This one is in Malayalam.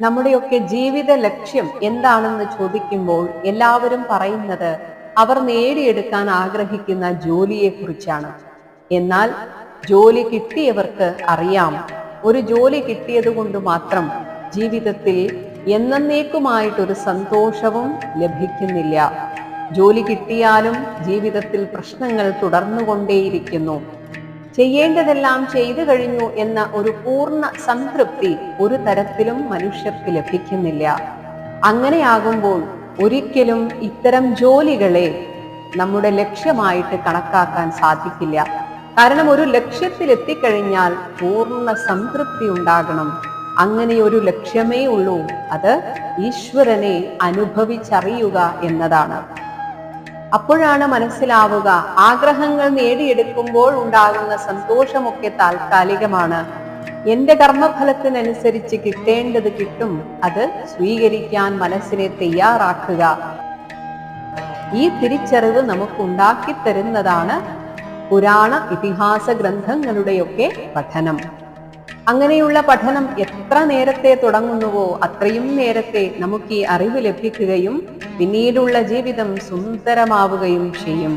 നമ്മുടെയൊക്കെ ജീവിത ലക്ഷ്യം എന്താണെന്ന് ചോദിക്കുമ്പോൾ എല്ലാവരും പറയുന്നത് അവർ നേടിയെടുക്കാൻ ആഗ്രഹിക്കുന്ന ജോലിയെ കുറിച്ചാണ് എന്നാൽ ജോലി കിട്ടിയവർക്ക് അറിയാം. ഒരു ജോലി കിട്ടിയത് കൊണ്ട് മാത്രം ജീവിതത്തിൽ എന്നേക്കുമായിട്ടൊരു സന്തോഷവും ലഭിക്കുന്നില്ല. ജോലി കിട്ടിയാലും ജീവിതത്തിൽ പ്രശ്നങ്ങൾ തുടർന്നുകൊണ്ടേയിരിക്കുന്നു. ചെയ്യേണ്ടതെല്ലാം ചെയ്തു കഴിഞ്ഞു എന്ന ഒരു പൂർണ സംതൃപ്തി ഒരു തരത്തിലും മനുഷ്യർക്ക് ലഭിക്കുന്നില്ല. അങ്ങനെയാകുമ്പോൾ ഒരിക്കലും ഇത്തരം ജോലികളെ നമ്മുടെ ലക്ഷ്യമായിട്ട് കണക്കാക്കാൻ സാധിക്കില്ല. കാരണം ഒരു ലക്ഷ്യത്തിൽ എത്തിക്കഴിഞ്ഞാൽ പൂർണ സംതൃപ്തി ഉണ്ടാകണം. അങ്ങനെ ഒരു ലക്ഷ്യമേ ഉള്ളൂ. അത് ഈശ്വരനെ അനുഭവിച്ചറിയുക എന്നതാണ്. അപ്പോഴാണ് മനസ്സിലാവുക ആഗ്രഹങ്ങൾ നേടിയെടുക്കുമ്പോൾ ഉണ്ടാകുന്ന സന്തോഷമൊക്കെ താൽക്കാലികമാണ്. എന്റെ കർമ്മഫലത്തിനനുസരിച്ച് കിട്ടേണ്ടത് കിട്ടും അത് സ്വീകരിക്കാൻ മനസ്സിനെ തയ്യാറാക്കുക. ഈ തിരിച്ചറിവ് നമുക്ക് ഉണ്ടാക്കി തരുന്നതാണ് പുരാണ ഇതിഹാസ ഗ്രന്ഥങ്ങളുടെയൊക്കെ പഠനം. അങ്ങനെയുള്ള പഠനം എത്ര നേരത്തെ തുടങ്ങുന്നുവോ അത്രയും നേരത്തെ നമുക്ക് ഈ അറിവ് ലഭിക്കുകയും പിന്നീടുള്ള ജീവിതം സുന്ദരമാവുകയും ചെയ്യും.